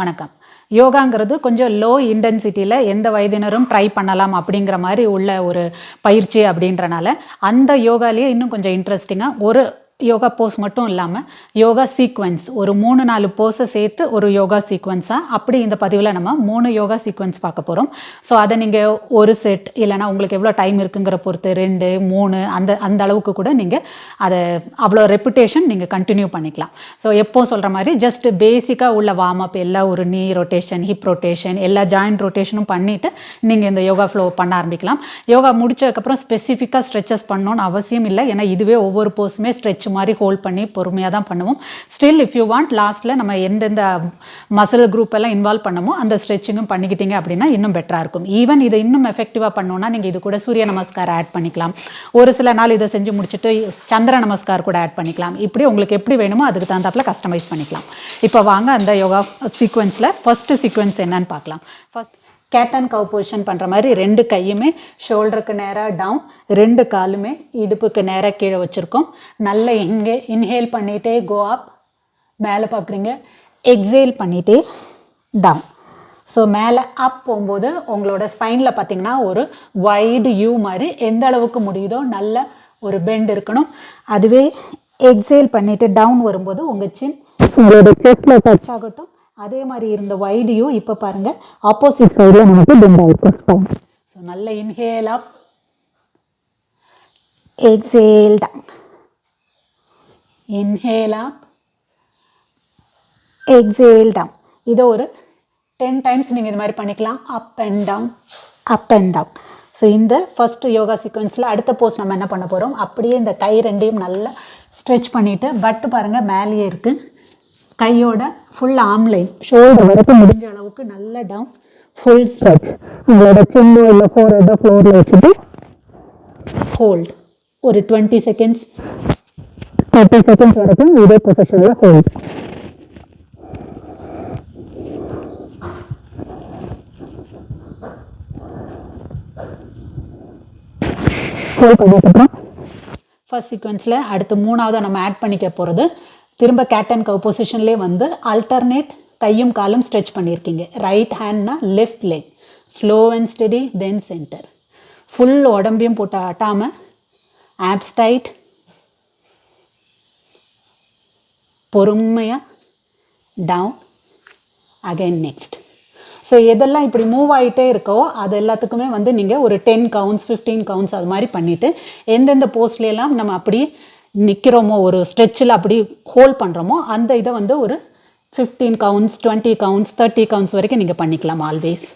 வணக்கம். யோகாங்கிறது கொஞ்சம் லோ இன்டென்சிட்டியில் எந்த வயதினரும் ட்ரை பண்ணலாம் அப்படிங்கிற மாதிரி உள்ள ஒரு பயிற்சி அப்படின்றனால அந்த யோகாலேயே இன்னும் கொஞ்சம் இன்ட்ரெஸ்டிங்காக ஒரு யோகா போஸ் மட்டும் இல்லாமல் யோகா சீக்வென்ஸ் ஒரு மூணு நாலு போஸை சேர்த்து ஒரு யோகா சீக்வென்ஸாக அப்படி இந்த பதிவில் நம்ம மூணு யோகா சீக்வன்ஸ் பார்க்க போகிறோம் ஸோ அதை நீங்கள் ஒரு செட் இல்லைனா உங்களுக்கு எவ்வளோ டைம் இருக்குங்கிற பொறுத்து ரெண்டு மூணு அந்த அந்த அளவுக்கு கூட நீங்கள் அதை அவ்வளோ ரெப்புடேஷன் நீங்கள் கண்டினியூ பண்ணிக்கலாம். ஸோ எப்போ சொல்கிற மாதிரி ஜஸ்ட் பேசிக்காக உள்ள வார்ம் அப் எல்லா ஒரு நீ ரொட்டேஷன் ஹிப் ரொட்டேஷன் எல்லா ஜாயிண்ட் ரொட்டேஷனும் பண்ணிவிட்டு நீங்கள் இந்த யோகா ஃப்ளோ பண்ண ஆரம்பிக்கலாம். யோகா முடிச்சதுக்கப்புறம் ஸ்பெசிஃபிக்காக ஸ்ட்ரெச்சஸ் பண்ணணும்னு அவசியம் இல்லை. ஏன்னா இதுவே ஒவ்வொரு போஸுமே ஸ்ட்ரெச் மாதிரி ஹோல்ட் பண்ணி பொறுமையாக தான் பண்ணுவோம். ஸ்டில் இஃப் யூ வாண்ட் லாஸ்ட்டில் நம்ம எந்தெந்த மசில் குரூப் எல்லாம் இன்வால்வ் பண்ணமோ அந்த ஸ்ட்ரெச்சிங்கும் பண்ணிக்கிட்டீங்க அப்படின்னா இன்னும் பெட்டராக இருக்கும். ஈவன் இதை இன்னும் எஃபெக்டிவாக பண்ணோன்னா நீங்கள் இது கூட சூரிய நமஸ்கார் ஆட் பண்ணிக்கலாம். ஒரு சில நாள் இதை செஞ்சு முடிச்சுட்டு சந்திர நமஸ்கார் கூட ஆட் பண்ணிக்கலாம். இப்படி உங்களுக்கு எப்படி வேணுமோ அதுக்கு தகுந்தாப்பில் கஸ்டமைஸ் பண்ணிக்கலாம். இப்போ வாங்க அந்த யோகா சீக்வன்ஸில் ஃபஸ்ட்டு சீக்வன்ஸ் என்னன்னு பார்க்கலாம். First cat and cow position பண்ணுற மாதிரி ரெண்டு கையுமே ஷோல்டருக்கு நேராக டவுன் ரெண்டு காலுமே இடுப்புக்கு நேராக கீழே வச்சுருக்கோம். நல்ல இங்கே இன்ஹேல் பண்ணிகிட்டே கோ அப் மேலே பார்க்குறீங்க எக்ஸேல் பண்ணிகிட்டே டவுன் ஸோ மேலே அப் போகும்போது உங்களோட ஸ்பைனில் பார்த்தீங்கன்னா ஒரு வைடு யூ மாதிரி எந்த அளவுக்கு முடியுதோ நல்ல ஒரு பெண்ட் இருக்கணும். அதுவே எக்ஸேல் பண்ணிவிட்டு டவுன் வரும்போது உங்கள் சின் உங்களோட செஸ்ட்டில் டச் ஆகட்டும். அதே மாதிரி இருந்த வைடியும் இப்போ பாருங்கள் ஆப்போசிட் சைடில் நமக்கு பெண்ட் ஆகிருக்கும் ஸ்பைன் ஸோ நல்ல inhale up exhale down inhale up exhale down இதை ஒரு டென் டைம்ஸ் நீங்கள் இது மாதிரி பண்ணிக்கலாம். Up and down up and down so இந்த ஃபஸ்ட்டு யோகா சீக்வன்ஸில் அடுத்த போஸ் நம்ம என்ன பண்ண போகிறோம் அப்படியே இந்த கை ரெண்டையும் நல்லா ஸ்ட்ரெச் பண்ணிவிட்டு பட்டு பாருங்கள் மேலேயே இருக்குது கையோட ஃபுல் ஆம்லைன் ஷோல்டர் வரைக்கும் முடிஞ்ச அளவுக்கு நல்ல டவுன் ஃபுல் ஸ்ட்ரெச் உங்களோட சின்னோ இல்லை ஃபோர் ஹெட்டோ ஃப்ளோரில் வச்சுட்டு ஹோல்ட் ஒரு டுவெண்ட்டி செகண்ட்ஸ் தேர்ட்டி செகண்ட்ஸ் வரைக்கும் இதே பொசிஷனில் ஹோல்ட் ஹோல்ட் பண்ணதுக்கப்புறம் ஃபர்ஸ்ட் சீக்வன்ஸில் அடுத்து மூணாவது நம்ம ஆட் பண்ணிக்க போகிறது திரும்ப கேட் அண்ட் கவ் பொசிஷன்லேயே வந்து அல்டர்னேட் கையும் காலும் ஸ்ட்ரெச் பண்ணியிருக்கீங்க. Right ஹேண்ட்னா left leg slow and steady then centre full உடம்பையும் போட்டு ஆட்டாமல் ஆப்ஸ்டைட் பொறுமையாக டவுன் அகைன் நெக்ஸ்ட் ஸோ எதெல்லாம் இப்படி மூவ் ஆகிட்டே இருக்கோ அது எல்லாத்துக்குமே வந்து நீங்கள் ஒரு டென் கவுண்ட்ஸ் ஃபிஃப்டீன் கவுண்ட்ஸ் அது மாதிரி பண்ணிவிட்டு எந்தெந்த போஸ்ட்லாம் நம்ம அப்படி நிற்கிறோமோ ஒரு ஸ்ட்ரெச்சில் அப்படி ஹோல்ட் பண்ணுறோமோ அந்த இதை வந்து ஒரு fifteen counts twenty counts thirty counts வரைக்கும் நீங்கள் பண்ணிக்கலாம் ஆல்வேஸ்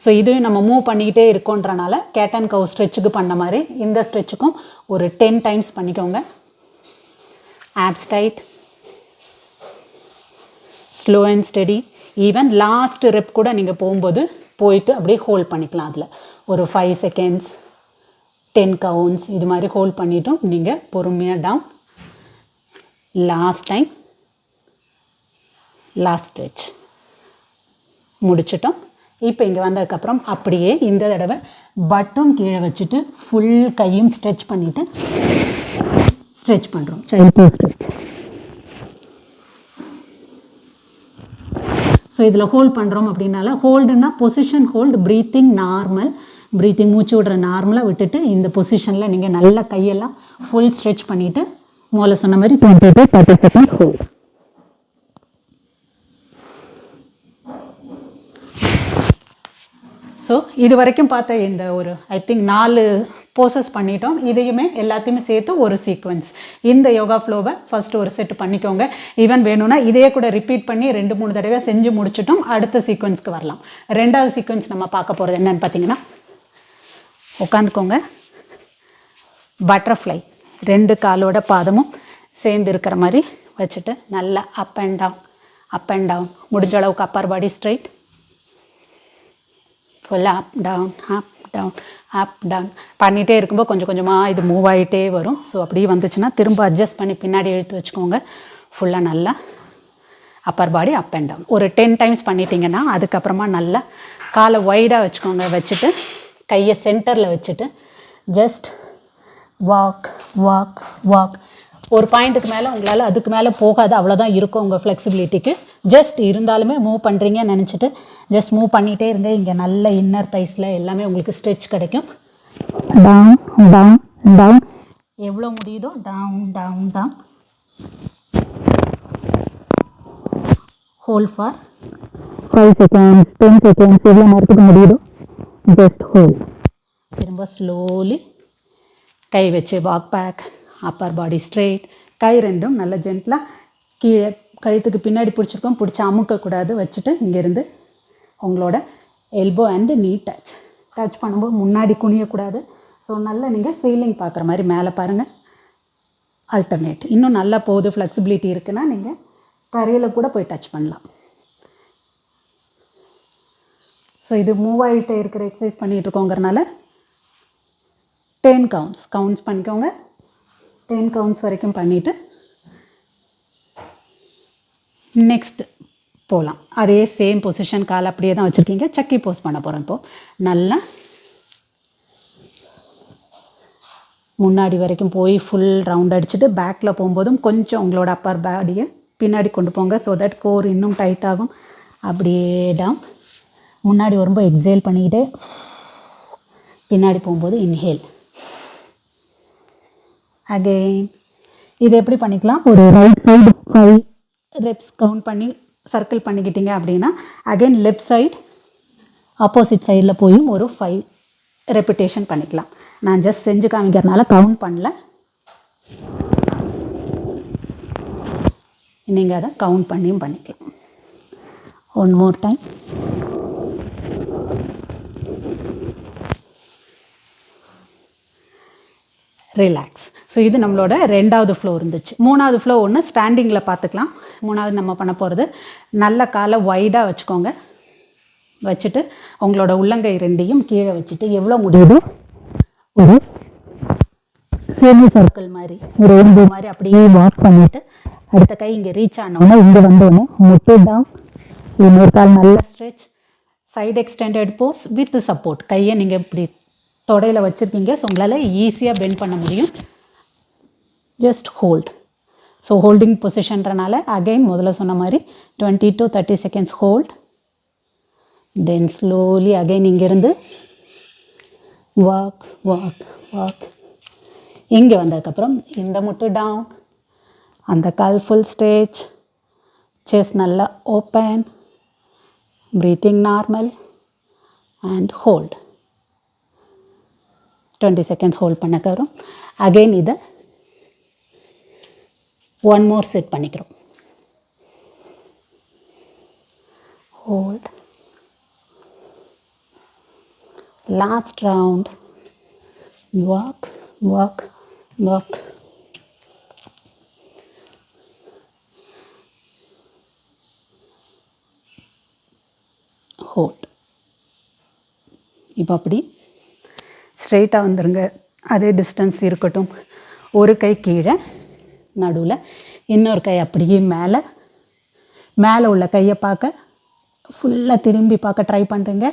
ஸோ இதையும் நம்ம மூவ் பண்ணிக்கிட்டே இருக்கோன்றனால கேட் அண்ட் ஸ்ட்ரெச்சுக்கு பண்ண மாதிரி இந்த ஸ்ட்ரெச்சுக்கும் ஒரு டென் டைம்ஸ் பண்ணிக்கோங்க. Abs tight slow and steady even last rep கூட நீங்கள் போகும்போது போயிட்டு அப்படியே ஹோல்ட் பண்ணிக்கலாம் அதில். ஒரு ஃபைவ் செகண்ட்ஸ் டென் கவுண்ட்ஸ் இது மாதிரி ஹோல்ட் பண்ணிட்டும். நீங்கள் பொறுமையாக down last time last stretch முடிச்சிட்டோம். இப்போ இங்கே வந்ததுக்கப்புறம் அப்படியே இந்த தடவை பட்டும் கீழே வச்சுட்டு ஃபுல் கையும் ஸ்ட்ரெச் பண்ணிவிட்டு ஸ்ட்ரெச் பண்ணுறோம் ஸோ இதில் ஹோல்ட் பண்ணுறோம் அப்படின்னால ஹோல்டுனா position hold breathing normal breathing மூச்சு விடுற நார்மலாக விட்டுட்டு இந்த பொசிஷனில் நீங்கள் நல்ல கையெல்லாம் ஃபுல் ஸ்ட்ரெச் பண்ணிவிட்டு முதல்ல சொன்ன மாதிரி twenty to thirty second hold so இது வரைக்கும் பார்த்த இந்த ஒரு ஐ திங்க் நாலு போசஸ் பண்ணிட்டோம். இதையுமே எல்லாத்தையுமே சேர்த்து ஒரு சீக்வன்ஸ் இந்த யோகா ஃப்ளோவை ஃபஸ்ட்டு ஒரு செட் பண்ணிக்கோங்க. ஈவன் வேணும்னா இதையே கூட ரிப்பீட் பண்ணி ரெண்டு மூணு தடவை செஞ்சு முடிச்சிட்டோம். அடுத்த சீக்வன்ஸ்க்கு வரலாம். ரெண்டாவது சீக்வன்ஸ் நம்ம பார்க்க போகிறது என்னென்னு பார்த்தீங்கன்னா உட்காந்துக்கோங்க பட்டர்ஃப்ளை ரெண்டு காலோட பாதமும் சேர்ந்து இருக்கிற மாதிரி வச்சுட்டு நல்லா up and down up and down முடிஞ்ச அளவுக்கு அப்பர் பாடி ஸ்ட்ரைட் ஃபுல்லாக up down up down up down பண்ணிகிட்டே இருக்கும்போது கொஞ்சம் கொஞ்சமாக இது மூவ் ஆகிட்டே வரும். ஸோ அப்படியே வந்துச்சுன்னா திரும்ப அட்ஜஸ்ட் பண்ணி பின்னாடி இழுத்து வச்சுக்கோங்க. ஃபுல்லாக நல்லா upper body up and down ஒரு டென் டைம்ஸ் பண்ணிட்டீங்கன்னா அதுக்கப்புறமா நல்லா காலை ஒய்டாக வச்சுக்கோங்க. வச்சுட்டு கையை சென்டரில் வச்சுட்டு ஜஸ்ட் வாக் வாக் வாக் ஒரு பாயிண்ட்டுக்கு மேலே உங்களால் அதுக்கு மேலே போகாது அவ்வளோதான் இருக்கும் உங்கள் ஃப்ளெக்சிபிலிட்டிக்கு ஜஸ்ட் இருந்தாலுமே மூவ் பண்ணுறீங்கன்னு நினச்சிட்டு ஜஸ்ட் மூவ் பண்ணிகிட்டே இருங்க. இங்கே நல்ல இன்னர் தைஸில் எல்லாமே உங்களுக்கு ஸ்ட்ரெச் கிடைக்கும். டவுன் டவுன் டவுன் எவ்வளோ முடியுதோ down down down hold for five seconds ten seconds எவ்வளோ நேரத்துக்கு முடியுதோ பெஸ்ட் ஹோல் திரும்ப ஸ்லோலி கை வச்சு walk back upper body straight கை ரெண்டும் நல்ல ஜென்ட்லாக கீழே கழுத்துக்கு பின்னாடி பிடிச்சிருக்கோம் பிடிச்சி அமுக்கக்கூடாது வச்சுட்டு இங்கேருந்து உங்களோட elbow and knee touch touch பண்ணும்போது முன்னாடி குனியக்கூடாது. ஸோ நல்லா நீங்கள் சீலிங் பார்க்குற மாதிரி மேலே பாருங்கள் அல்டர்னேட் இன்னும் நல்லா போகுது ஃப்ளெக்சிபிலிட்டி இருக்குன்னா நீங்கள் தரையில் கூட போய் டச் பண்ணலாம். ஸோ இது மூவ் ஆகிட்டே இருக்கிற எக்ஸசைஸ் பண்ணிகிட்டு இருக்கோங்கிறனால டென் கவுண்ட்ஸ் கவுண்ட்ஸ் பண்ணிக்கோங்க. டென் கவுண்ட்ஸ் வரைக்கும் பண்ணிவிட்டு நெக்ஸ்ட் போகலாம் அதே சேம் பொசிஷன் கால் அப்படியே தான் வச்சுருக்கீங்க. சக்கி போஸ் பண்ண போகிறோம் இப்போது நல்லா முன்னாடி வரைக்கும் போய் ஃபுல் ரவுண்ட் அடிச்சுட்டு பேக்கில் போகும்போதும் கொஞ்சம் உங்களோட அப்பர் பாடியை பின்னாடி கொண்டு போங்க. ஸோ தட் கோர் இன்னும் டைட் ஆகும். அப்படியே டவுன் முன்னாடி வரும்போது எக்ஸேல் பண்ணிக்கிட்டு பின்னாடி போகும்போது இன்ஹேல் அகெயின் இது எப்படி பண்ணிக்கலாம்? ஒரு right side five reps count பண்ணி சர்க்கிள் பண்ணிக்கிட்டீங்க அப்படின்னா அகெயின் லெஃப்ட் சைடு ஆப்போசிட் சைடில் போயும் ஒரு ஃபைவ் ரெப்பிட்டேஷன் பண்ணிக்கலாம். நான் ஜஸ்ட் செஞ்சு காமிக்கிறனால கவுண்ட் பண்ணல. நீங்கள் அதை கவுண்ட் பண்ணியும் பண்ணிக்கலாம். One more time relax so இது நம்மளோட ரெண்டாவது ஃப்ளோ இருந்துச்சு. மூணாவது ஃப்ளோ ஒன்று ஸ்டாண்டிங்கில் பார்த்துக்கலாம் மூணாவது நம்ம பண்ண போகிறது நல்ல காலை வைடாக வச்சுக்கோங்க. வச்சுட்டு உங்களோட உள்ளங்கை ரெண்டையும் கீழே வச்சுட்டு எவ்வளோ முடியுதோ? ஒரு செமி சர்க்கிள் மாதிரி ஒரு எலும்பு மாதிரி அப்படியே வாக் பண்ணிவிட்டு அடுத்த கை இங்கே ரீச் ஆனோடனே இங்கே வந்தோடனே முட்டு டவுன் இன்னொரு கால் நல்ல stretch side extended pose with support கையை நீங்கள் இப்படி தொடையில் வச்சுருக்கீங்க. ஸோ உங்களால் ஈஸியாக பெண்ட் பண்ண முடியும். ஜஸ்ட் ஹோல்ட் ஸோ ஹோல்டிங் பொசிஷன்றனால அகைன் முதல்ல சொன்ன மாதிரி twenty to thirty seconds hold then slowly again இங்கேருந்து வாக் வாக் வாக் இங்கே வந்ததுக்கப்புறம் இந்த முட்டு டவுன் அந்த கால் ஃபுல் ஸ்டேஜ் செஸ் நல்லா open breathing normal and hold twenty seconds hold பண்ணக்கப்புறம் again இதை ஒன் மோர் செட் பண்ணிக்கிறோம். Hold last round walk walk walk hold இப்போ அப்படி ஸ்ட்ரெயிட்டாக வந்துடுங்க அதே டிஸ்டன்ஸ் இருக்கட்டும். ஒரு கை கீழே நடுவில். இன்னொரு கை அப்படியே மேலே. மேலே உள்ள கையை பார்க்க ஃபுல்லாக திரும்பி பார்க்க ட்ரை பண்ணுறீங்க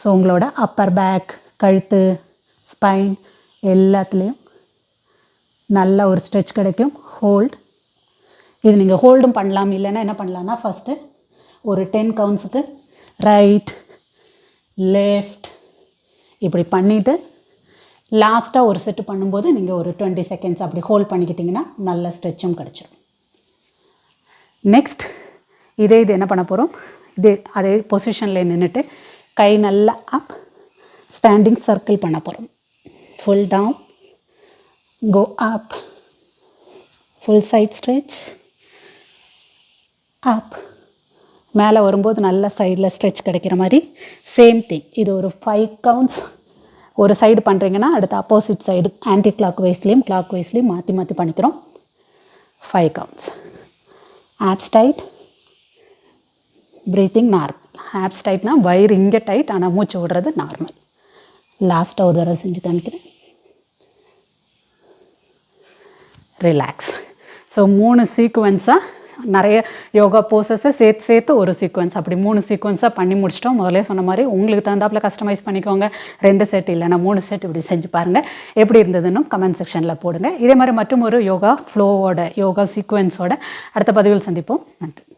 ஸோ உங்களோட அப்பர் பேக் கழுத்து ஸ்பைன் எல்லாத்துலேயும் நல்ல ஒரு ஸ்ட்ரெச் கிடைக்கும். ஹோல்டு இது நீங்கள் ஹோல்டும் பண்ணலாம். இல்லைன்னா என்ன பண்ணலான்னா ஃபஸ்ட்டு ஒரு டென் கவுன்ஸுக்கு ரைட் லெஃப்ட் இப்படி பண்ணிவிட்டு லாஸ்ட்டாக ஒரு செட்டு பண்ணும்போது நீங்கள் ஒரு டுவெண்ட்டி செகண்ட்ஸ் அப்படி ஹோல்ட் பண்ணிக்கிட்டிங்கன்னா நல்ல ஸ்ட்ரெச்சும் கிடச்சிடும் நெக்ஸ்ட் இதே இது என்ன பண்ண போகிறோம் இதே அதே பொசிஷனில் நின்றுட்டு கை நல்லா அப் ஸ்டாண்டிங் சர்க்கிள் பண்ண போகிறோம் full down go up full side stretch up மேலே வரும்போது நல்ல சைடில் ஸ்ட்ரெச் கிடைக்கிற மாதிரி சேம் திங் இது ஒரு ஃபைவ் கவுண்ட்ஸ் ஒரு சைடு பண்ணுறீங்கன்னா அடுத்து அப்போசிட் சைடு ஆன்டி கிளாக் வைஸ்லேயும் கிளாக் வைஸ்லேயும் மாற்றி மாற்றி பண்ணிக்கிறோம் five counts abs tight breathing normal abs டைட்னா வயிறு இங்கே டைட் ஆனால் மூச்சு விடுறது நார்மல் லாஸ்ட்டாக ஒரு தடவை செஞ்சு காமிக்கிறேன். ரிலாக்ஸ் ஸோ மூணு சீக்குவன்ஸாக நிறைய யோகா போசஸை சேர்த்து சேர்த்து ஒரு சீக்வன்ஸ் அப்படி மூணு சீக்வன்ஸாக பண்ணி முடிச்சிட்டோம். முதல்ல சொன்ன மாதிரி உங்களுக்கு தகுந்தாப்புல கஸ்டமைஸ் பண்ணிக்கோங்க. ரெண்டு செட் இல்லைனா மூணு செட் இப்படி செஞ்சு பாருங்கள் எப்படி இருந்ததுன்னு கமெண்ட் செக்ஷனில் போடுங்க. இதே மாதிரி மற்றும் ஒரு யோகா ஃப்ளோவோட யோகா சீக்வன்ஸோட அடுத்த பதிவில் சந்திப்போம். நன்றி.